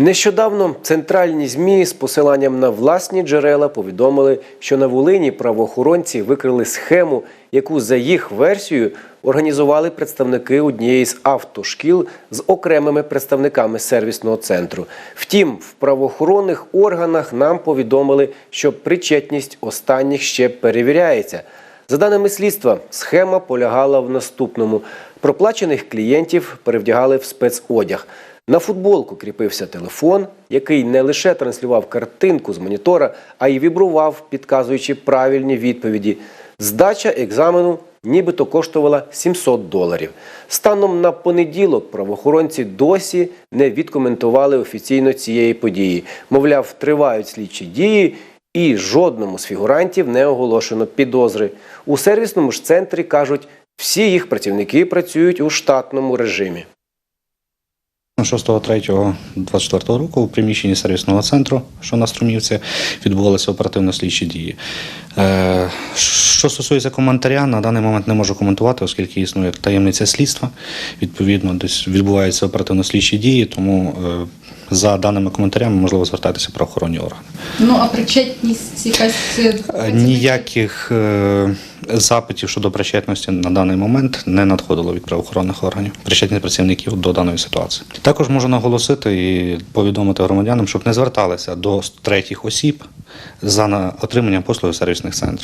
Нещодавно центральні змі з посиланням на власні джерела повідомили, що на Волині правоохоронці викрили схему, яку за їх версією організували представники однієї з автошкіл з окремими представниками сервісного центру. Втім, в правоохоронних органах нам повідомили, що причетність останніх ще перевіряється. За даними слідства, схема полягала в наступному: проплачених клієнтів перевдягали в спецодяг. На футболку кріпився телефон, який не лише транслював картинку з монітора, а й вібрував, підказуючи правильні відповіді. Здача екзамену нібито коштувала 700 доларів. Станом на понеділок правоохоронці досі не відкоментували офіційно цієї події. Мовляв, тривають слідчі дії, і жодному з фігурантів не оголошено підозри. У сервісному ж центрі кажуть, всі їх працівники працюють у штатному режимі. 6.3.24 року у приміщенні сервісного центру, що на Струмівці, відбувалися оперативно-слідчі дії. Е, Що стосується коментаря, на даний момент не можу коментувати, оскільки існує таємниця слідства. Відповідно, десь відбуваються оперативно-слідчі дії, тому е, за даними коментарями можливо звертатися в правоохоронні органи. Ну а причетність якась е, Ніяких запитів щодо причетності на даний момент не надходило від правоохоронних органів, причетність працівників до даної ситуації. Також можу наголосити і повідомити громадянам, щоб не зверталися до третіх осіб за отриманням послуг у сервісних центрах.